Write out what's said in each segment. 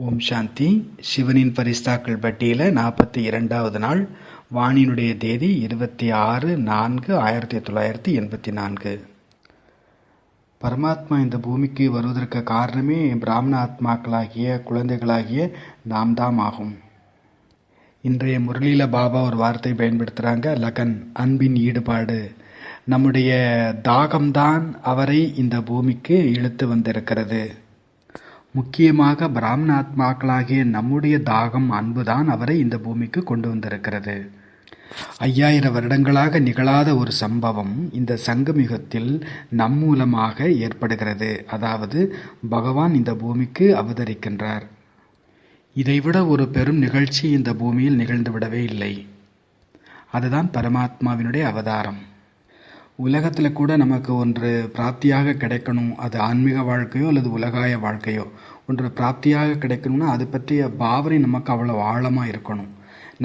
ஓம் சாந்தி. சிவனின் பரிஸ்தாக்கள் பட்டியல நாற்பத்தி இரண்டாவது நாள் வாணியினுடைய தேதி இருபத்தி ஆறு நான்கு ஆயிரத்தி தொள்ளாயிரத்தி எண்பத்தி நான்கு. பரமாத்மா இந்த பூமிக்கு வருவதற்கு காரணமே பிராமண ஆத்மாக்களாகிய குழந்தைகளாகிய நாம் தாம் ஆகும். இன்றைய முரளியில பாபா ஒரு வார்த்தை பயன்படுத்துகிறாங்க லகன் அன்பின் ஈடுபாடு. நம்முடைய தாகம்தான் அவரை இந்த பூமிக்கு இழுத்து வந்திருக்கிறது. முக்கியமாக பிராமண ஆத்மாக்களாகிய நம்முடைய தாகம் அன்புதான் அவரை இந்த பூமிக்கு கொண்டு வந்திருக்கிறது. ஐயாயிரம் வருடங்களாக நிகழாத ஒரு சம்பவம் இந்த சங்கமிகத்தில் நம் மூலமாக ஏற்படுகிறது. அதாவது பகவான் இந்த பூமிக்கு அவதரிக்கின்றார். இதைவிட ஒரு பெரும் நிகழ்ச்சி இந்த பூமியில் நிகழ்ந்துவிடவே இல்லை. அதுதான் பரமாத்மாவினுடைய அவதாரம். உலகத்தில் கூட நமக்கு ஒன்று பிராப்தியாக கிடைக்கணும் அது ஆன்மீக வாழ்க்கையோ அல்லது உலகாய வாழ்க்கையோ. ஒன்று பிராப்தியாக கிடைக்கணும்னா அது பற்றிய பாவனை நமக்கு அவ்வளோ ஆழமாக இருக்கணும்.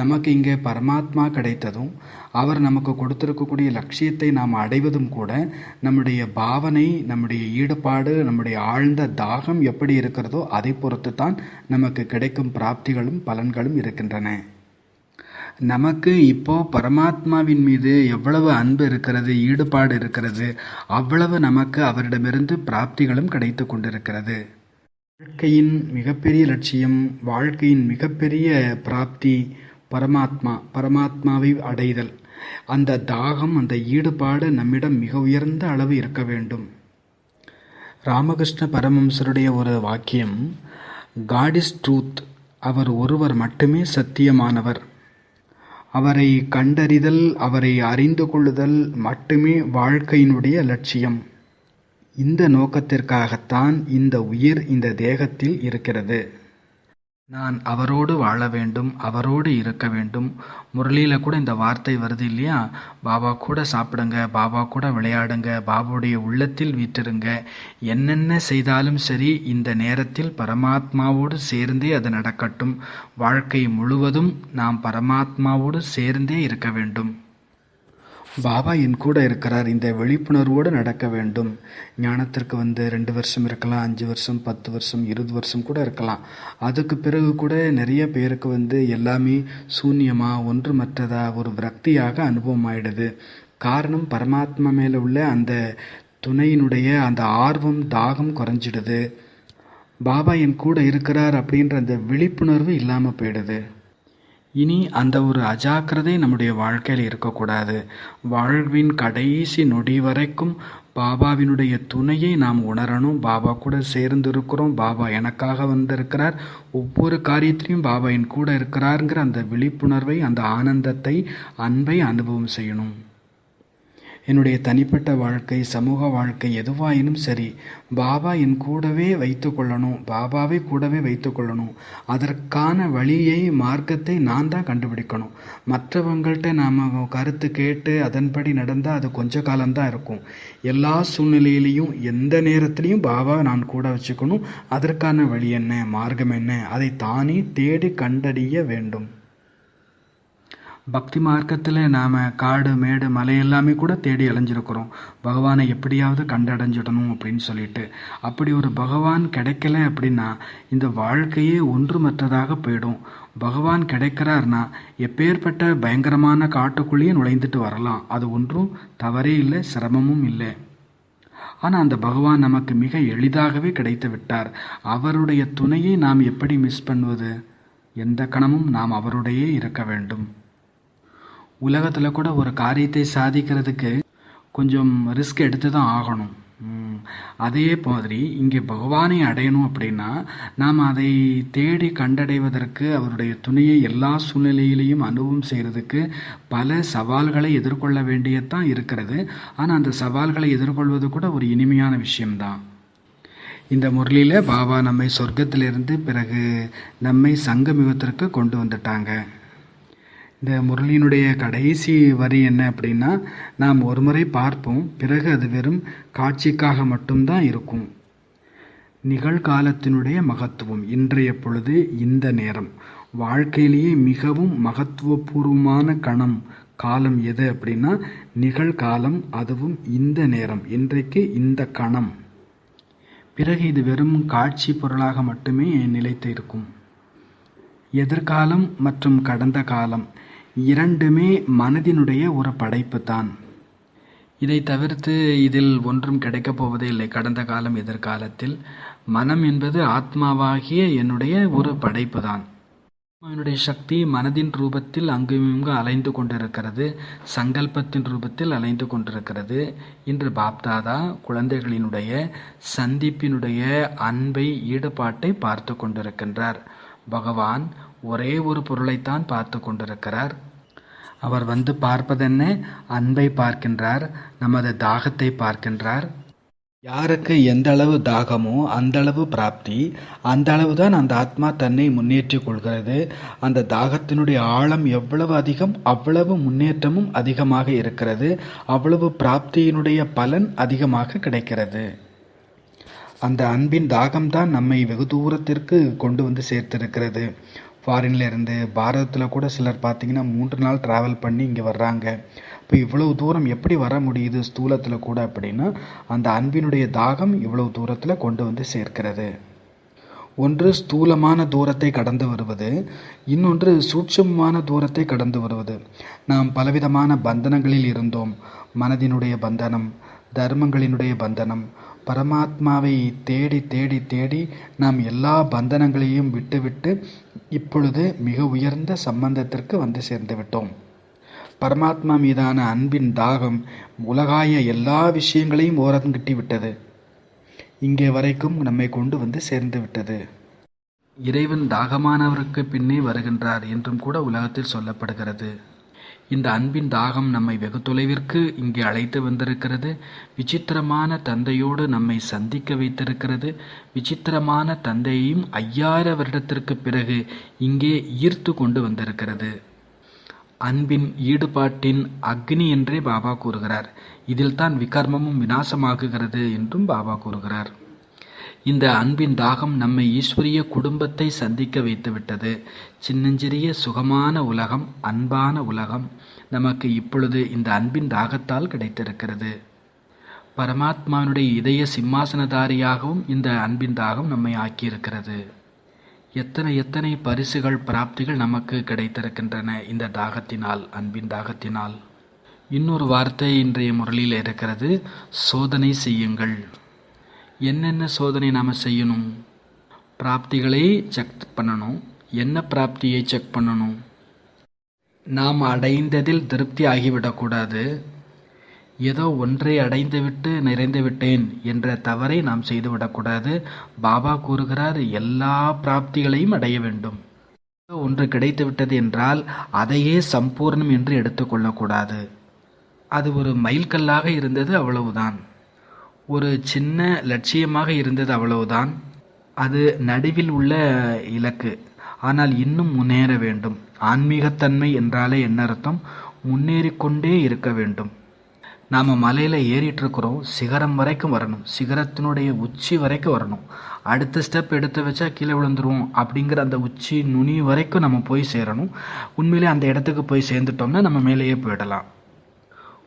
நமக்கு இங்கே பரமாத்மா கிடைத்ததும் அவர் நமக்கு கொடுத்திருக்கக்கூடிய லட்சியத்தை நாம் அடைவதும் கூட நம்முடைய பாவனை நம்முடைய ஈடுபாடு நம்முடைய ஆழ்ந்த தாகம் எப்படி இருக்கிறதோ அதை பொறுத்து தான் நமக்கு கிடைக்கும் பிராப்திகளும் பலன்களும் இருக்கின்றன. நமக்கு இப்போ பரமாத்மாவின் மீது எவ்வளவு அன்பு இருக்கிறது ஈடுபாடு இருக்கிறது அவ்வளவு நமக்கு அவரிடமிருந்து பிராப்திகளும் கிடைத்து கொண்டிருக்கிறது. வாழ்க்கையின் மிகப்பெரிய லட்சியம் வாழ்க்கையின் மிகப்பெரிய பிராப்தி பரமாத்மா பரமாத்மாவை அடைதல். அந்த தாகம் அந்த ஈடுபாடு நம்மிடம் மிக உயர்ந்த அளவு இருக்க வேண்டும். ராமகிருஷ்ண பரமம்சருடைய ஒரு வாக்கியம் காட் இஸ் ட்ரூத் அவர் ஒருவர் மட்டுமே சத்தியமானவர். அவரை கண்டறிதல் அவரை அறிந்து கொள்ளுதல் மட்டுமே வாழ்க்கையினுடைய லட்சியம். இந்த நோக்கத்திற்காகத்தான் இந்த உயிர் இந்த தேகத்தில் இருக்கிறது. நான் அவரோடு வாழ வேண்டும் அவரோடு இருக்க வேண்டும். முரளியில் கூட இந்த வார்த்தை வருது இல்லையா? பாபா கூட சாப்பிடுங்க பாபா கூட விளையாடுங்க பாபாவுடைய உள்ளத்தில் வீற்றிருங்க. என்னென்ன செய்தாலும் சரி இந்த நேரத்தில் பரமாத்மாவோடு சேர்ந்தே அது நடக்கட்டும். வாழ்க்கை முழுவதும் நாம் பரமாத்மாவோடு சேர்ந்தே இருக்க வேண்டும். பாபா என் கூட இருக்கிறார். இந்த விழிப்புணர்வோடு நடக்க வேண்டும். ஞானத்திற்கு வந்து ரெண்டு வருஷம் இருக்கலாம் அஞ்சு வருஷம் பத்து வருஷம் இருபது வருஷம் கூட இருக்கலாம். அதுக்கு பிறகு கூட நிறைய பேருக்கு வந்து எல்லாமே சூன்யமாக ஒன்றுமற்றதாக ஒரு விரக்தியாக அனுபவம் ஆயிடுது காரணம் பரமாத்மா மேலே உள்ள அந்த துணையினுடைய அந்த ஆர்வம் தாகம் குறைஞ்சிடுது. பாபா என் கூட இருக்கிறார் அப்படின்ற அந்த விழிப்புணர்வு இல்லாமல் போயிடுது. இனி அந்த ஒரு அஜாக்கிரதை நம்முடைய வாழ்க்கையில் இருக்கக்கூடாது. வாழ்வின் கடைசி நொடி வரைக்கும் பாபாவினுடைய துணையை நாம் உணரணும். பாபா கூட சேர்ந்து இருக்கிறோம் பாபா எனக்காக வந்திருக்கிறார். ஒவ்வொரு காரியத்திலையும் பாபா என் கூட இருக்கிறாருங்கிற அந்த விழிப்புணர்வை அந்த ஆனந்தத்தை அன்பை அனுபவம் செய்யணும். என்னுடைய தனிப்பட்ட வாழ்க்கை சமூக வாழ்க்கை எதுவாயினும் சரி பாபா என் கூடவே வைத்து கொள்ளணும் பாபாவை கூடவே வைத்து கொள்ளணும். அதற்கான வழியை மார்க்கத்தை நான் தான் கண்டுபிடிக்கணும். மற்றவங்கள்ட்ட நாம் கருத்து கேட்டு அதன்படி நடந்தால் அது கொஞ்ச காலம்தான் இருக்கும். எல்லா சூழ்நிலையிலையும் எந்த நேரத்திலையும் பாபா நான் கூட வச்சுக்கணும். அதற்கான வழி என்ன மார்க்கம் என்ன அதை தானே தேடி கண்டறிய வேண்டும். பக்தி மார்க்கத்தில் நாம் காடு மேடு மலை எல்லாமே கூட தேடி அலைஞ்சிருக்கிறோம். பகவானை எப்படியாவது கண்டடைஞ்சிடணும் அப்படின்னு சொல்லிட்டு. அப்படி ஒரு பகவான் கிடைக்கல அப்படின்னா இந்த வாழ்க்கையே ஒன்றுமற்றதாக போயிடும். பகவான் கிடைக்கிறார்னா எப்பேற்பட்ட பயங்கரமான காட்டுக்குள்ளேயே நுழைந்துட்டு வரலாம். அது ஒன்றும் தவறே இல்லை சிரமமும் இல்லை. ஆனால் அந்த பகவான் நமக்கு மிக எளிதாகவே கிடைத்து விட்டார். அவருடைய துணையை நாம் எப்படி மிஸ் பண்ணுவது? எந்த கணமும் நாம் அவருடையே இருக்க வேண்டும். உலகத்தில் கூட ஒரு காரியத்தை சாதிக்கிறதுக்கு கொஞ்சம் ரிஸ்க் எடுத்து தான் ஆகணும் அதே மாதிரி இங்கே பகவானை அடையணும் அப்படின்னா நாம் அதை தேடி கண்டடைவதற்கு அவருடைய துணையை எல்லா சூழ்நிலையிலையும் அனுபவம் செய்கிறதுக்கு பல சவால்களை எதிர்கொள்ள வேண்டியதான் இருக்கிறது. ஆனால் அந்த சவால்களை எதிர்கொள்வது கூட ஒரு இனிமையான விஷயம்தான். இந்த முரளியில் பாபா நம்மை சொர்க்கத்திலிருந்து பிறகு நம்மை சங்கமிகத்திற்கு கொண்டு வந்துட்டாங்க. இந்த முரளியினுடைய கடைசி வரி என்ன அப்படின்னா நாம் ஒரு முறை பார்ப்போம் பிறகு அது வெறும் காட்சிக்காக மட்டும்தான் இருக்கும். நிகழ்காலத்தினுடைய மகத்துவம் இன்றைய பொழுது இந்த நேரம். வாழ்க்கையிலேயே மிகவும் மகத்துவபூர்வமான கணம் காலம் எது அப்படின்னா நிகழ்காலம் அதுவும் இந்த நேரம் இன்றைக்கு இந்த கணம். பிறகு இது வெறும் காட்சி பொருளாக மட்டுமே நிலைத்து இருக்கும் எதிர்காலம் மற்றும் கடந்த காலம் இரண்டுமே மனதினுடைய ஒரு படைப்பு தான் இதை தவிர்த்து இதில் ஒன்றும் கிடைக்கப் போவதே இல்லை. கடந்த காலம் எதிர்காலத்தில் மனம் என்பது ஆத்மாவாகிய என்னுடைய ஒரு படைப்பு தான் என்னுடைய சக்தி மனதின் ரூபத்தில் அங்குமிங்கு அலைந்து கொண்டிருக்கிறது. சங்கல்பத்தின் ரூபத்தில் அலைந்து கொண்டிருக்கிறது. இன்று பாப்தாதா குழந்தைகளினுடைய சந்திப்பினுடைய அன்பை ஈடுபாட்டை பார்த்து கொண்டிருக்கின்றார். பகவான் ஒரே ஒரு பொருளைத்தான் பார்த்து கொண்டிருக்கிறார். அவர் வந்து பார்ப்பதென்ன? அன்பை பார்க்கின்றார் நமது தாகத்தை பார்க்கின்றார். யாருக்கு எந்த அளவு தாகமோ அந்த அளவு பிராப்தி அந்த அளவு தான் அந்த ஆத்மா தன்னை முன்னேற்றிக் கொள்கிறது. அந்த தாகத்தினுடைய ஆழம் எவ்வளவு அதிகம் அவ்வளவு முன்னேற்றமும் அதிகமாக இருக்கிறது. அவ்வளவு பிராப்தியினுடைய பலன் அதிகமாக கிடைக்கிறது. அந்த அன்பின் தாகம்தான் நம்மை வெகு தூரத்திற்கு கொண்டு வந்து சேர்த்திருக்கிறது. ஃபாரின்ல இருந்து பாரதத்தில் கூட சிலர் பார்த்தீங்கன்னா மூன்று நாள் ட்ராவல் பண்ணி இங்கே வர்றாங்க. இப்போ இவ்வளவு தூரம் எப்படி வர முடியுது ஸ்தூலத்தில் கூட அப்படின்னா அந்த அன்பினுடைய தாகம் இவ்வளவு தூரத்தில் கொண்டு வந்து சேர்க்கிறது. ஒன்று ஸ்தூலமான தூரத்தை கடந்து வருவது இன்னொன்று சூட்சமமான தூரத்தை கடந்து வருவது. நாம் பலவிதமான பந்தனங்களில் இருந்தோம் மனதினுடைய பந்தனம் தர்மங்களினுடைய பந்தனம் பரமாத்மாவை தேடி தேடி தேடி நாம் எல்லா பந்தனங்களையும் விட்டுவிட்டு இப்பொழுது மிக உயர்ந்த சம்பந்தத்திற்கு வந்து சேர்ந்து விட்டோம். பரமாத்மா மீதான அன்பின் தாகம் உலகாய எல்லா விஷயங்களையும் ஓரங்கட்டி விட்டது. இங்கே வரைக்கும் நம்மை கொண்டு வந்து சேர்ந்து விட்டது. இறைவன் தாகமானவருக்கு பின்னே வருகின்றார் என்றும் கூட உலகத்தில் சொல்லப்படுகிறது. இந்த அன்பின் தாகம் நம்மை வெகு தொலைவிற்கு இங்கே அழைத்து வந்திருக்கிறது. விசித்திரமான தந்தையோடு நம்மை சந்திக்க வைத்திருக்கிறது. விசித்திரமான தந்தையையும் ஐயாயிரம் வருடத்திற்கு பிறகு இங்கே ஈர்த்து கொண்டு வந்திருக்கிறது. அன்பின் ஈடுபாட்டின் அக்னி என்றே பாபா கூறுகிறார். இதில் தான் விகர்மமும் விநாசமாகுகிறது என்றும் பாபா கூறுகிறார். இந்த அன்பின் தாகம் நம்மை ஈஸ்வரிய குடும்பத்தை சந்திக்க வைத்துவிட்டது. சின்னஞ்சிறிய சுகமான உலகம் அன்பான உலகம் நமக்கு இப்பொழுது இந்த அன்பின் தாகத்தால் கிடைத்திருக்கிறது. பரமாத்மாவினுடைய இதய சிம்மாசனதாரியாகவும் இந்த அன்பின் தாகம் நம்மை ஆக்கியிருக்கிறது. எத்தனை எத்தனை பரிசுகள் பிராப்திகள் நமக்கு கிடைத்திருக்கின்றன இந்த தாகத்தினால் அன்பின் தாகத்தினால். இன்னொரு வார்த்தை இன்றைய முரளியில் இருக்கிறது சோதனை செய்யுங்கள். என்னென்ன சோதனை நாம் செய்யணும்? பிராப்திகளை செக் பண்ணணும். என்ன பிராப்தியை செக் பண்ணணும்? நாம் அடைந்ததில் திருப்தி ஆகிவிடக்கூடாது ஏதோ ஒன்றை அடைந்துவிட்டு நிறைந்து விட்டேன் என்ற தவறை நாம் செய்துவிடக்கூடாது பாபா கூறுகிறார் எல்லா பிராப்திகளையும் அடைய வேண்டும். ஏதோ ஒன்று கிடைத்துவிட்டது என்றால் அதையே சம்பூர்ணம் என்று எடுத்துக்கொள்ளக்கூடாது அது ஒரு மைல்கல்லாக இருந்தது அவ்வளவுதான். ஒரு சின்ன லட்சியமாக இருந்தது அவ்வளவுதான். அது நடுவில் உள்ள இலக்கு. ஆனால் இன்னும் முன்னேற வேண்டும். ஆன்மீகத்தன்மை என்றாலே என்ன அர்த்தம்? முன்னேறிக்கொண்டே இருக்க வேண்டும். நாம் மலையில் ஏறிட்டுருக்குறோம் சிகரம் வரைக்கும் வரணும். சிகரத்தினுடைய உச்சி வரைக்கும் வரணும். அடுத்த ஸ்டெப் எடுத்து வச்சா கீழே விழுந்துருவோம் அப்படிங்கிற அந்த உச்சி நுனி வரைக்கும் நம்ம போய் சேரணும். உண்மையிலே அந்த இடத்துக்கு போய் சேர்ந்துட்டோம்னா நம்ம மேலேயே போயிடலாம்.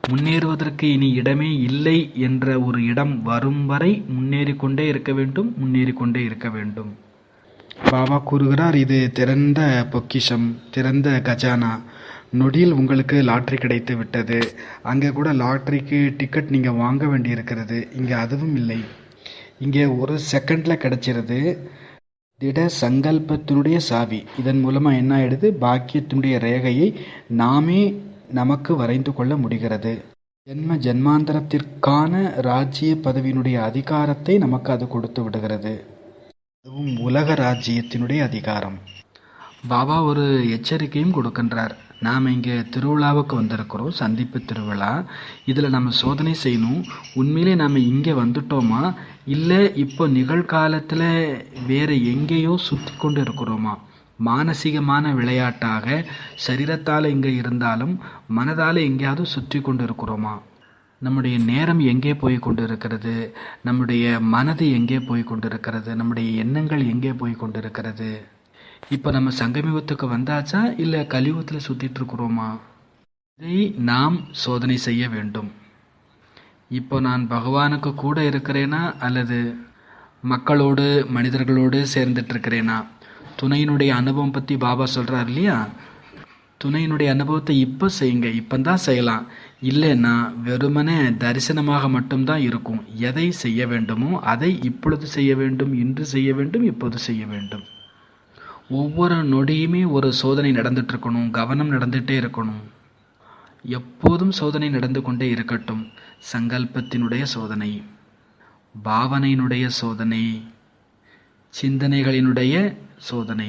முன்னேறுவதற்கு இனி இடமே இல்லை என்ற ஒரு இடம் வரும் வரை முன்னேறி கொண்டே இருக்க வேண்டும் முன்னேறி கொண்டே இருக்க வேண்டும். பாபா கூறுகிறார் இது திறந்த பொக்கிஷம் திறந்த கஜானா. நொடியில் உங்களுக்கு லாட்ரி கிடைத்து விட்டது. அங்கே கூட லாட்ரிக்கு டிக்கெட் நீங்கள் வாங்க வேண்டியிருக்கிறது. இங்கே அதுவும் இல்லை. இங்கே ஒரு செகண்டில் கிடைச்சிருது. திட சங்கல்பத்தினுடைய சாவி. இதன் மூலமாக என்ன ஆயிடுது? பாக்கியத்தினுடைய ரேகையை நாமே நமக்கு வரைந்து கொள்ள முடிகிறது. ஜென்ம ஜென்மாந்தரத்திற்கான ராஜ்ய பதவியினுடைய அதிகாரத்தை நமக்கு அது கொடுத்து விடுகிறது. அதுவும் உலக ராஜ்யத்தினுடைய அதிகாரம். பாபா ஒரு எச்சரிக்கையும் கொடுக்கின்றார். நாம் இங்கே திருவிழாவுக்கு வந்திருக்கிறோம் சந்திப்பு திருவிழா. இதில் நம்ம சோதனை செய்யணும். உண்மையிலே நாம் இங்கே வந்துட்டோமா? இல்லை இப்போ நிகழ்காலத்தில் வேறு எங்கேயோ சுற்றி கொண்டு இருக்கிறோமா? மானசீகமான விளையாட்டாக சரீரத்தால் இங்கே இருந்தாலும் மனதால் எங்கேயாவது சுற்றி கொண்டு இருக்கிறோமா நம்முடைய நேரம் எங்கே போய் கொண்டிருக்கிறது? நம்முடைய மனது எங்கே போய் கொண்டிருக்கிறது? நம்முடைய எண்ணங்கள் எங்கே போய் கொண்டிருக்கிறது? இப்போ நம்ம சங்கமிகத்துக்கு வந்தாச்சா? இல்லை கலியுகத்தில் சுற்றிட்டு இருக்கிறோமா? இதை நாம் சோதனை செய்ய வேண்டும். இப்போ நான் பகவானுக்கு கூட இருக்கிறேனா? அல்லது மக்களோடு மனிதர்களோடு சேர்ந்துட்டு இருக்கிறேனா? துணையினுடைய அனுபவம் பற்றி பாபா சொல்கிறார் இல்லையா? துணையினுடைய அனுபவத்தை இப்போ செய்யுங்க. இப்போ தான் செய்யலாம். இல்லைன்னா வெறுமனே தரிசனமாக மட்டும்தான் இருக்கும். எதை செய்ய வேண்டுமோ அதை இப்பொழுது செய்ய வேண்டும் இன்று செய்ய வேண்டும் இப்போது செய்ய வேண்டும். ஒவ்வொரு நொடியுமே ஒரு சோதனை நடந்துகிட்ருக்கணும் கவனம் நடந்துகிட்டே இருக்கணும். எப்போதும் சோதனை நடந்து கொண்டே இருக்கட்டும். சங்கல்பத்தினுடைய சோதனை பாவனையினுடைய சோதனை சிந்தனைகளினுடைய சோதனை.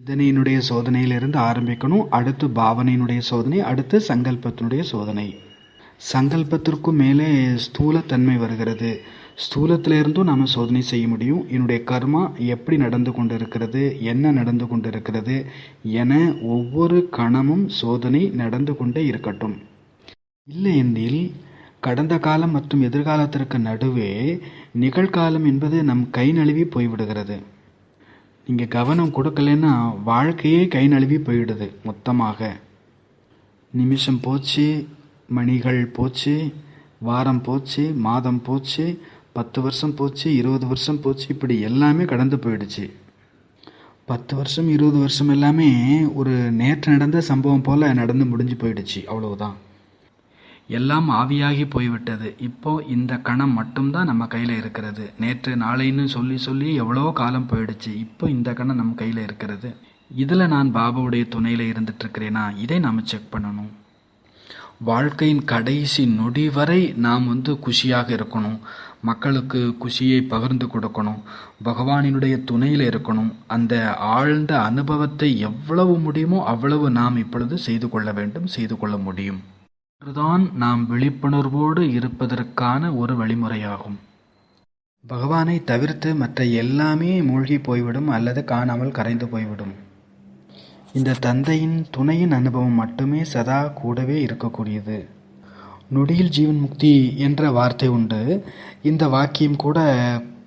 சிந்தனையினுடைய சோதனையிலிருந்து ஆரம்பிக்கணும். அடுத்து பாவனையினுடைய சோதனை அடுத்து சங்கல்பத்தினுடைய சோதனை. சங்கல்பத்திற்கும் மேலே ஸ்தூலத்தன்மை வருகிறது. ஸ்தூலத்திலிருந்தும் நாம் சோதனை செய்ய முடியும். என்னுடைய கர்மா எப்படி நடந்து கொண்டு இருக்கிறது என்ன நடந்து கொண்டு இருக்கிறது என ஒவ்வொரு கணமும் சோதனை நடந்து கொண்டே இருக்கட்டும். இல்லை எனில் கடந்த காலம் மற்றும் எதிர்காலத்திற்கு நடுவே நிகழ்காலம் என்பது நம் கை நழுவி போய்விடுகிறது. நீங்கள் கவனம் கொடுக்கலன்னா வாழ்க்கையே கை நழுவி போயிடுது மொத்தமாக. நிமிஷம் போச்சு மணிகள் போச்சு வாரம் போச்சு மாதம் போச்சு பத்து வருஷம் போச்சு இருபது வருஷம் போச்சு இப்படி எல்லாமே கடந்து போயிடுச்சு. பத்து வருஷம் இருபது வருஷம் எல்லாமே ஒரு நேற்று நடந்த சம்பவம் போல் நடந்து முடிஞ்சு போயிடுச்சு அவ்வளவுதான். எல்லாம் ஆவியாகி போய்விட்டது. இப்போ இந்த கணம் மட்டும்தான் நம்ம கையில் இருக்கிறது. நேற்று நாளைன்னு சொல்லி சொல்லி எவ்வளோ காலம் போயிடுச்சு. இப்போ இந்த கணம் நம்ம கையில் இருக்கிறது. இதில் நான் பாபாவுடைய துணையில் இருந்துட்டுருக்கிறேனா? இதை நாம் செக் பண்ணணும். வாழ்க்கையின் கடைசி நொடி வரை நாம் வந்து குஷியாக இருக்கணும். மக்களுக்கு குஷியை பகிர்ந்து கொடுக்கணும். பகவானினுடைய துணையில் இருக்கணும். அந்த ஆழ்ந்த அனுபவத்தை எவ்வளவு முடியுமோ அவ்வளவு நாம் இப்பொழுது செய்து கொள்ள வேண்டும் செய்து கொள்ள முடியும். அதுதான் நாம் விழிப்புணர்வோடு இருப்பதற்கான ஒரு வழிமுறையாகும். பகவானை தவிர்த்து மற்ற எல்லாமே மூழ்கி போய்விடும் அல்லது காணாமல் கரைந்து போய்விடும். இந்த தந்தையின் துணையின் அனுபவம் மட்டுமே சதா கூடவே இருக்கக்கூடியது. நொடியில் ஜீவன் முக்தி என்ற வார்த்தை உண்டு. இந்த வாக்கியம் கூட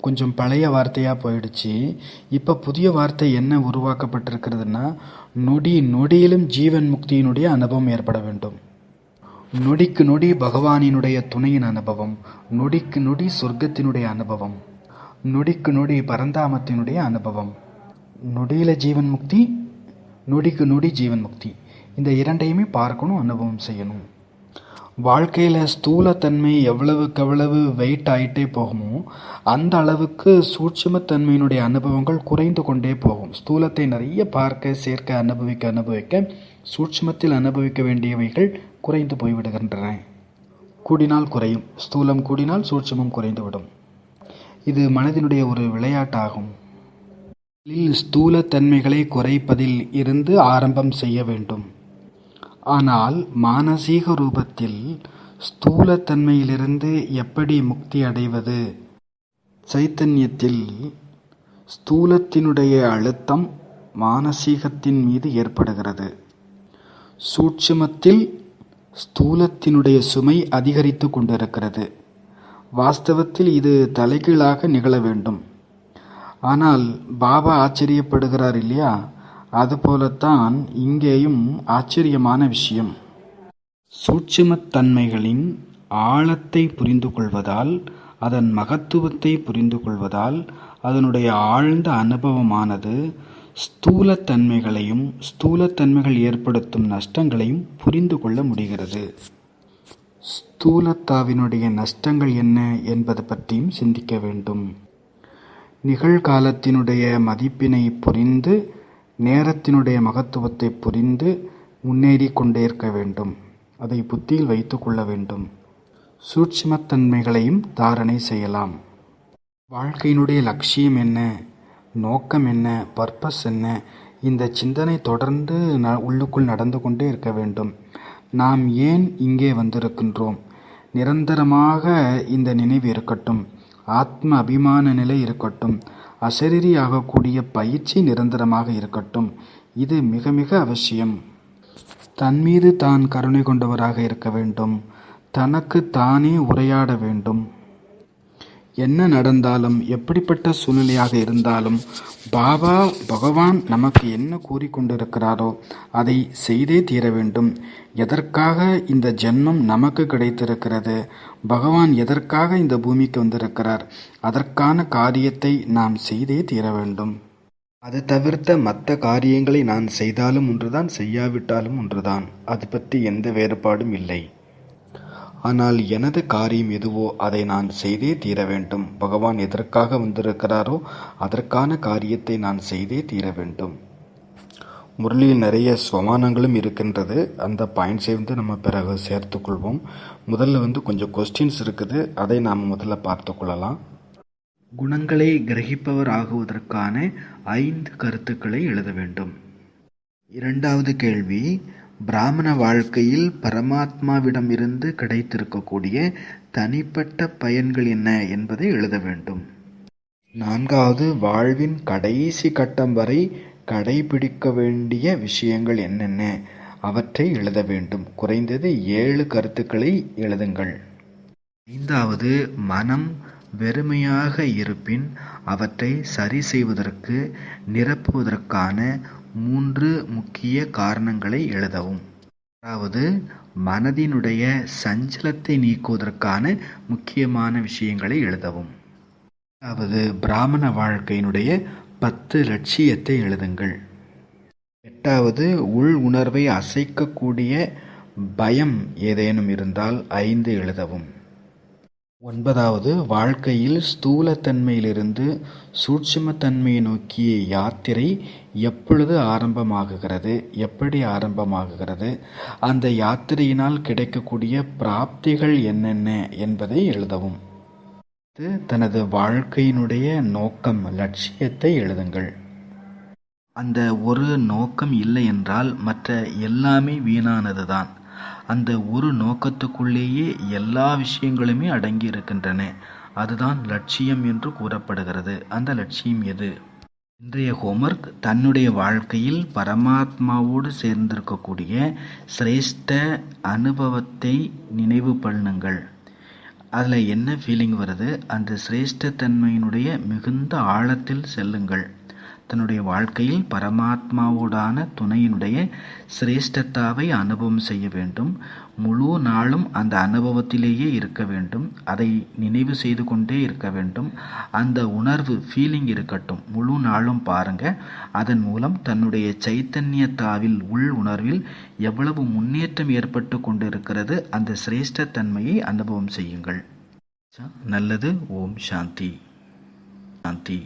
கொஞ்சம் பழைய வார்த்தையாக போயிடுச்சு. இப்போ புதிய வார்த்தை என்ன உருவாக்கப்பட்டிருக்கிறதுனா நொடி நொடியிலும் ஜீவன் முக்தியினுடைய அனுபவம் ஏற்பட வேண்டும். நொடிக்கு நொடி பகவானினுடைய துணையின் அனுபவம் நொடிக்கு நொடி சொர்க்கத்தினுடைய அனுபவம் நொடிக்கு நொடி பரந்தாமத்தினுடைய அனுபவம். நொடியில ஜீவன் முக்தி நொடிக்கு நொடி ஜீவன் முக்தி. இந்த இரண்டையுமே பார்க்கணும் அனுபவம் செய்யணும். வாழ்க்கையில் ஸ்தூலத்தன்மை எவ்வளவுக்கு எவ்வளவு வெயிட் ஆகிட்டே போகுமோ அந்த அளவுக்கு சூட்சுமத்தன்மையினுடைய அனுபவங்கள் குறைந்து கொண்டே போகும். ஸ்தூலத்தை நிறைய பார்க்க சேர்க்க அனுபவிக்க அனுபவிக்க சூட்சுமத்தில் அனுபவிக்க வேண்டியவைகள் குறைந்து போய்விடுகின்றன. கூடினால் குறையும். ஸ்தூலம் கூடினால் சூட்சுமம் குறைந்துவிடும். இது மனதினுடைய ஒரு விளையாட்டாகும். ஸ்தூலத்தன்மைகளை குறைப்பதில் இருந்து ஆரம்பம் செய்ய வேண்டும். ஆனால் மானசீக ரூபத்தில் ஸ்தூலத்தன்மையிலிருந்து எப்படி முக்தி அடைவது? சைத்தன்யத்தில் ஸ்தூலத்தினுடைய அழுத்தம் மானசீகத்தின் மீது ஏற்படுகிறது. சூட்சுமத்தில் ஸ்தூலத்தினுடைய சுமை அதிகரித்து கொண்டிருக்கிறது. வாஸ்தவத்தில் இது தலைகீழாக நிகழ வேண்டும். ஆனால் பாபா ஆச்சரியப்படுகிறார் இல்லையா? அதுபோலத்தான் இங்கேயும் ஆச்சரியமான விஷயம். சூட்சுமத்தன்மைகளின் ஆழத்தை புரிந்து கொள்வதால் அதன் மகத்துவத்தை புரிந்து கொள்வதால் அதனுடைய ஆழ்ந்த அனுபவமானது ஸ்தூலத்தன்மைகளையும் ஸ்தூலத்தன்மைகள் ஏற்படுத்தும் நஷ்டங்களையும் புரிந்து கொள்ள முடிகிறது. ஸ்தூலத்தாவினுடைய நஷ்டங்கள் என்ன என்பது பற்றியும் சிந்திக்க வேண்டும். நிகழ்காலத்தினுடைய மதிப்பினை புரிந்து நேரத்தினுடைய மகத்துவத்தை புரிந்து முன்னேறி கொண்டே இருக்க வேண்டும். அதை புத்தியில் வைத்து கொள்ள வேண்டும். சூட்சுமத்தன்மைகளையும் தாரணை செய்யலாம். வாழ்க்கையினுடைய லட்சியம் என்ன? நோக்கம் என்ன? பர்பஸ் என்ன? இந்த சிந்தனை தொடர்ந்து ந உள்ளுக்குள் நடந்து கொண்டே இருக்க வேண்டும். நாம் ஏன் இங்கே வந்திருக்கின்றோம்? நிரந்தரமாக இந்த நினைவு இருக்கட்டும். ஆத்ம அபிமான நிலை இருக்கட்டும். அசரீரியாகக்கூடிய பயிற்சி நிரந்தரமாக இருக்கட்டும். இது மிக மிக அவசியம். தன்மீது தான் கருணை கொண்டவராக இருக்க வேண்டும். தனக்கு தானே உரையாட வேண்டும். என்ன நடந்தாலும் எப்படிப்பட்ட சூழ்நிலையாக இருந்தாலும் பாபா பகவான் நமக்கு என்ன கூறிக்கொண்டிருக்கிறாரோ அதை செய்தே தீர வேண்டும். எதற்காக இந்த ஜென்மம் நமக்கு கிடைத்திருக்கிறது? பகவான் எதற்காக இந்த பூமிக்கு வந்திருக்கிறார்? அதற்கான காரியத்தை நாம் செய்தே தீர வேண்டும். அது தவிர்த்த மற்ற காரியங்களை நான் செய்தாலும் ஒன்றுதான் செய்யாவிட்டாலும் ஒன்றுதான். அது பற்றி எந்த வேறுபாடும் இல்லை. ஆனால் எனது காரியம் எதுவோ அதை நான் செய்தே தீர வேண்டும். பகவான் எதற்காக வந்திருக்கிறாரோ அதற்கான காரியத்தை நான் செய்தே தீர வேண்டும். முரளியில் நிறைய சுவமானங்களும் இருக்கின்றது. அந்த பாயிண்ட்ஸை வந்து நம்ம பிறகு சேர்த்துக்கொள்வோம் முதல்ல வந்து கொஞ்சம் கொஸ்டின்ஸ் இருக்குது. அதை நாம் முதல்ல பார்த்து கொள்ளலாம். குணங்களை கிரகிப்பவர் ஆகுவதற்கான ஐந்து கருத்துக்களை எழுத வேண்டும். இரண்டாவது கேள்வி பிராமண வாழ்க்கையில் பரமாத்மாவிடமிருந்து கிடைத்திருக்கக்கூடிய தனிப்பட்ட பயன்கள் என்ன என்பதை எழுத வேண்டும். நான்காவது வாழ்வின் கடைசி கட்டம் வரை கடைபிடிக்க வேண்டிய விஷயங்கள் என்னென்ன? அவற்றை எழுத வேண்டும். குறைந்தது ஏழு கருத்துக்களை எழுதுங்கள். ஐந்தாவது மனம் வெறுமையாக இருப்பின் அவற்றை சரி செய்வதற்கு நிரப்புவதற்கான மூன்று முக்கிய காரணங்களை எழுதவும். அதாவது மனதினுடைய சஞ்சலத்தை நீக்குவதற்கான முக்கியமான விஷயங்களை எழுதவும். அதாவது பிராமண வாழ்க்கையினுடைய பத்து லட்சியத்தை எழுதுங்கள். எட்டாவது உள் உணர்வை அசைக்கக்கூடிய பயம் ஏதேனும் இருந்தால் ஐந்து எழுதவும். ஒன்பதாவது வாழ்க்கையில் ஸ்தூலத்தன்மையிலிருந்து சூட்சுமத்தன்மையை நோக்கிய யாத்திரை எப்பொழுது ஆரம்பமாகுகிறது? எப்படி ஆரம்பமாகுகிறது? அந்த யாத்திரையினால் கிடைக்கக்கூடிய பிராப்திகள் என்னென்ன என்பதை எழுதவும். தனது வாழ்க்கையினுடைய நோக்கம் லட்சியத்தை எழுதுங்கள். அந்த ஒரு நோக்கம் இல்லை என்றால் மற்ற எல்லாமே வீணானதுதான். அந்த ஒரு நோக்கத்துக்குள்ளேயே எல்லா விஷயங்களுமே அடங்கி இருக்கின்றன அதுதான் லட்சியம் என்று கூறப்படுகிறது. அந்த லட்சியம் எது? இன்றைய ஹோம்ஒர்க் தன்னுடைய வாழ்க்கையில் பரமாத்மாவோடு சேர்ந்திருக்கக்கூடிய சிரேஷ்ட அனுபவத்தை நினைவு பண்ணுங்கள். அதில் என்ன ஃபீலிங் வருது? அந்த சிரேஷ்டத்தன்மையினுடைய மிகுந்த ஆழத்தில் செல்லுங்கள். தன்னுடைய வாழ்க்கையில் பரமாத்மாவோடான துணையினுடைய சிரேஷ்டத்தாவை அனுபவம் செய்ய வேண்டும். முழு நாளும் அந்த அனுபவத்திலேயே இருக்க வேண்டும். அதை நினைவு செய்து கொண்டே இருக்க வேண்டும். அந்த உணர்வு ஃபீலிங் இருக்கட்டும். முழு நாளும் பாருங்க. அதன் மூலம் தன்னுடைய சைத்தன்யத்தாவில் உள் உணர்வில் எவ்வளவு முன்னேற்றம் ஏற்பட்டு கொண்டிருக்கிறது அந்த சிரேஷ்டத்தன்மையை அனுபவம் செய்யுங்கள். நல்லது. ஓம் சாந்தி. சாந்தி.